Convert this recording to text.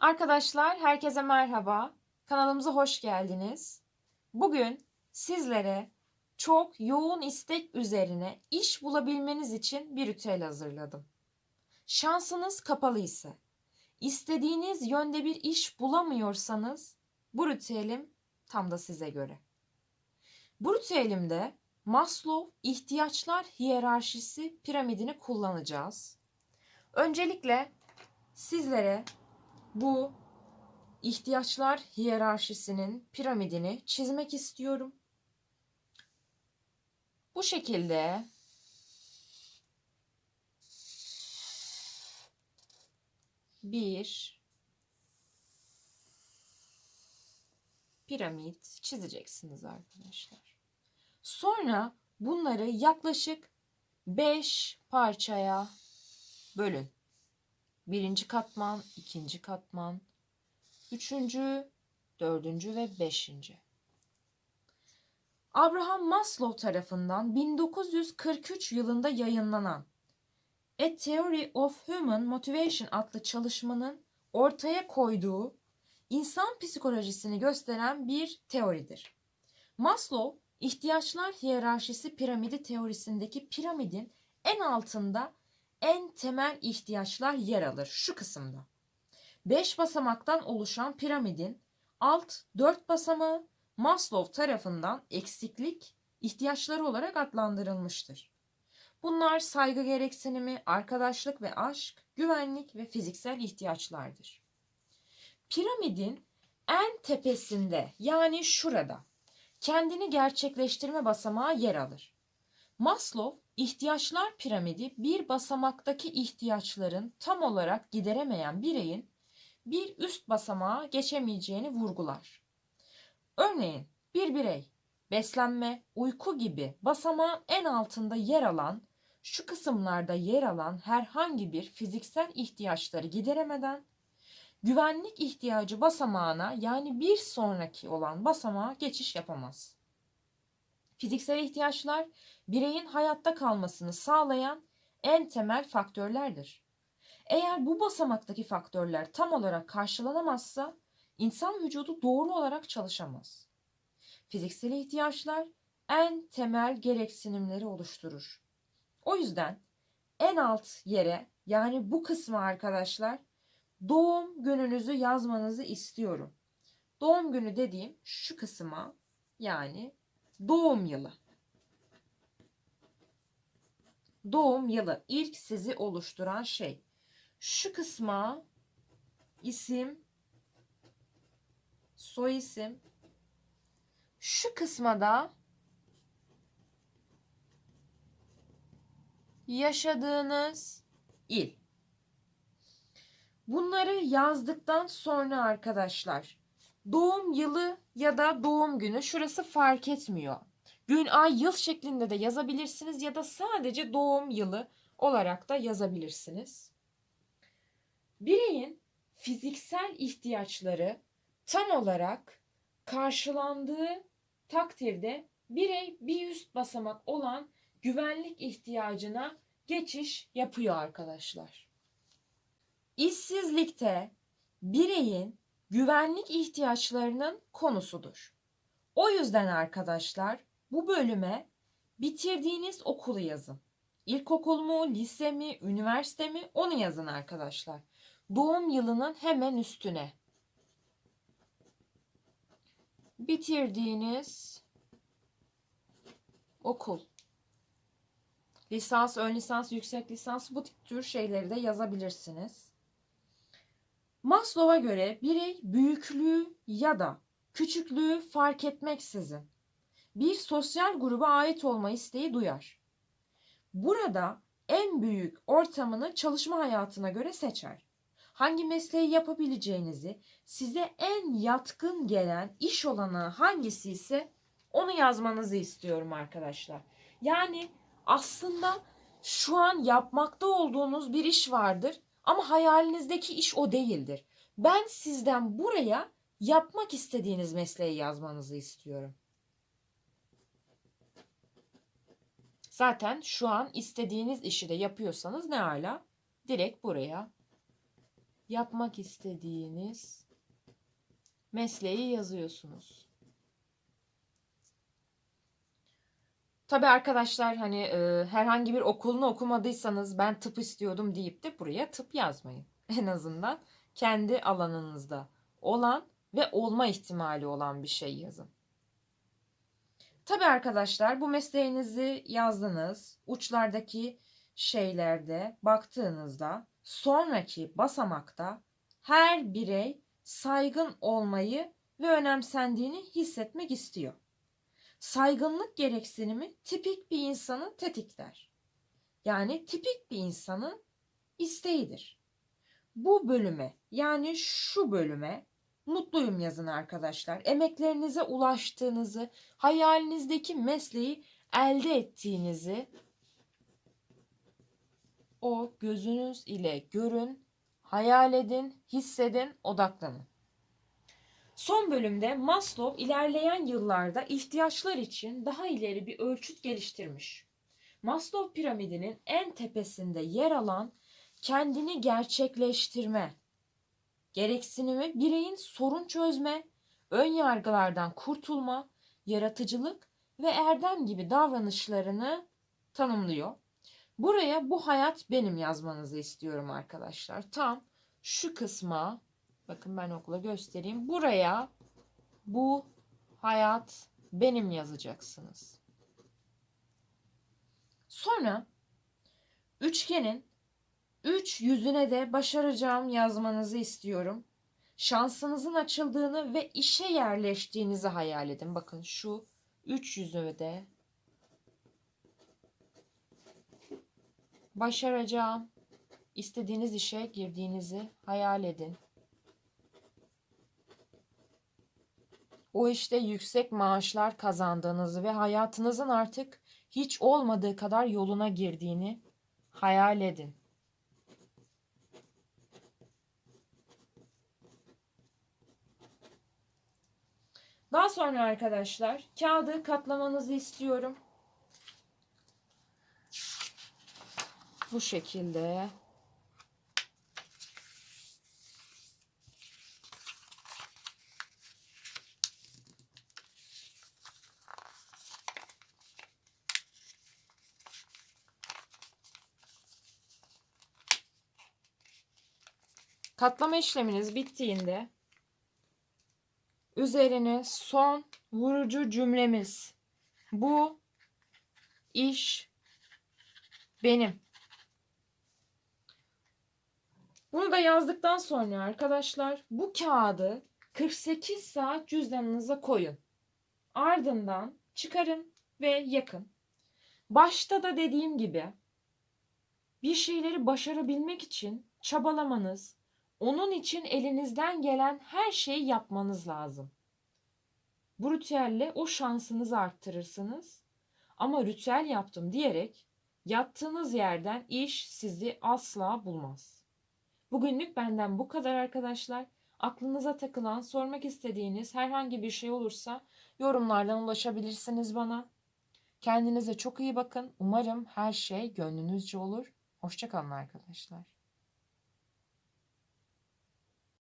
Arkadaşlar herkese merhaba. Kanalımıza hoş geldiniz. Bugün sizlere çok yoğun istek üzerine iş bulabilmeniz için bir ritüel hazırladım. Şansınız kapalı ise, istediğiniz yönde bir iş bulamıyorsanız bu ritüelim tam da size göre. Bu ritüelimde Maslow ihtiyaçlar hiyerarşisi piramidini kullanacağız. Öncelikle sizlere bu ihtiyaçlar hiyerarşisinin piramidini çizmek istiyorum. Bu şekilde bir piramit çizeceksiniz arkadaşlar. Sonra bunları yaklaşık 5 parçaya bölün. Birinci katman, ikinci katman, üçüncü, dördüncü ve beşinci. Abraham Maslow tarafından 1943 yılında yayınlanan A Theory of Human Motivation adlı çalışmanın ortaya koyduğu insan psikolojisini gösteren bir teoridir. Maslow, ihtiyaçlar hiyerarşisi piramidi teorisindeki piramidin en altında en temel ihtiyaçlar yer alır şu kısımda. 5 basamaktan oluşan piramidin alt 4 basamağı Maslow tarafından eksiklik ihtiyaçları olarak adlandırılmıştır. Bunlar saygı gereksinimi, arkadaşlık ve aşk, güvenlik ve fiziksel ihtiyaçlardır. Piramidin en tepesinde yani şurada kendini gerçekleştirme basamağı yer alır. Maslow ihtiyaçlar piramidi bir basamaktaki ihtiyaçların tam olarak gideremeyen bireyin bir üst basamağa geçemeyeceğini vurgular. Örneğin bir birey beslenme, uyku gibi basamağın en altında yer alan, şu kısımlarda yer alan herhangi bir fiziksel ihtiyaçları gideremeden güvenlik ihtiyacı basamağına yani bir sonraki olan basamağa geçiş yapamaz. Fiziksel ihtiyaçlar bireyin hayatta kalmasını sağlayan en temel faktörlerdir. Eğer bu basamaktaki faktörler tam olarak karşılanamazsa insan vücudu doğru olarak çalışamaz. Fiziksel ihtiyaçlar en temel gereksinimleri oluşturur. O yüzden en alt yere yani bu kısmı arkadaşlar doğum gününüzü yazmanızı istiyorum. Doğum günü dediğim şu kısma yani doğum yılı. Doğum yılı ilk sizi oluşturan şey. Şu kısma isim, soy isim. Şu kısma da yaşadığınız il. Bunları yazdıktan sonra arkadaşlar doğum yılı ya da doğum günü şurası fark etmiyor. Gün, ay, yıl şeklinde de yazabilirsiniz ya da sadece doğum yılı olarak da yazabilirsiniz. Bireyin fiziksel ihtiyaçları tam olarak karşılandığı takdirde birey bir üst basamak olan güvenlik ihtiyacına geçiş yapıyor arkadaşlar. İşsizlikte bireyin güvenlik ihtiyaçlarının konusudur. O yüzden arkadaşlar bu bölüme bitirdiğiniz okulu yazın. İlkokul mu, lise mi, üniversite mi onu yazın arkadaşlar. Doğum yılının hemen üstüne. Bitirdiğiniz okul. Lisans, ön lisans, yüksek lisans bu tür şeyleri de yazabilirsiniz. Maslow'a göre birey büyüklüğü ya da küçüklüğü fark etmeksizin bir sosyal gruba ait olma isteği duyar. Burada en büyük ortamını çalışma hayatına göre seçer. Hangi mesleği yapabileceğinizi, size en yatkın gelen iş olanağı hangisi ise onu yazmanızı istiyorum arkadaşlar. Yani aslında şu an yapmakta olduğunuz bir iş vardır ama hayalinizdeki iş o değildir. Ben sizden buraya yapmak istediğiniz mesleği yazmanızı istiyorum. Zaten şu an istediğiniz işi de yapıyorsanız ne hala direkt buraya yapmak istediğiniz mesleği yazıyorsunuz. Tabii arkadaşlar hani e, herhangi bir okulunu okumadıysanız ben tıp istiyordum deyip de buraya tıp yazmayın. En azından kendi alanınızda olan ve olma ihtimali olan bir şey yazın. Tabii arkadaşlar bu mesleğinizi yazdınız. Uçlardaki şeylerde baktığınızda sonraki basamakta her birey saygın olmayı ve önemsendiğini hissetmek istiyor. Saygınlık gereksinimi tipik bir insanı tetikler. Yani tipik bir insanın isteğidir. Bu bölüme yani şu bölüme mutluyum yazın arkadaşlar. Emeklerinize ulaştığınızı, hayalinizdeki mesleği elde ettiğinizi o gözünüz ile görün, hayal edin, hissedin, odaklanın. Son bölümde Maslow ilerleyen yıllarda ihtiyaçlar için daha ileri bir ölçüt geliştirmiş. Maslow piramidinin en tepesinde yer alan kendini gerçekleştirme, gereksinimi bireyin sorun çözme, ön yargılardan kurtulma, yaratıcılık ve erdem gibi davranışlarını tanımlıyor. Buraya bu hayat benim yazmanızı istiyorum arkadaşlar. Tam şu kısma bakın ben okula göstereyim. Buraya bu hayat benim yazacaksınız. Sonra üçgenin üç yüzüne de başaracağım yazmanızı istiyorum. Şansınızın açıldığını ve işe yerleştiğinizi hayal edin. Bakın şu üç yüzüne de başaracağım, istediğiniz işe girdiğinizi hayal edin. O işte yüksek maaşlar kazandığınızı ve hayatınızın artık hiç olmadığı kadar yoluna girdiğini hayal edin. Daha sonra arkadaşlar kağıdı katlamanızı istiyorum. Bu şekilde. Katlama işleminiz bittiğinde üzerine son vurucu cümlemiz bu iş benim. Bunu da yazdıktan sonra arkadaşlar bu kağıdı 48 saat cüzdanınıza koyun. Ardından çıkarın ve yakın. Başta da dediğim gibi bir şeyleri başarabilmek için çabalamanız, onun için elinizden gelen her şeyi yapmanız lazım. Bu ritüelle o şansınızı arttırırsınız. Ama ritüel yaptım diyerek yattığınız yerden iş sizi asla bulmaz. Bugünlük benden bu kadar arkadaşlar. Aklınıza takılan, sormak istediğiniz herhangi bir şey olursa yorumlardan ulaşabilirsiniz bana. Kendinize çok iyi bakın. Umarım her şey gönlünüzce olur. Hoşçakalın arkadaşlar.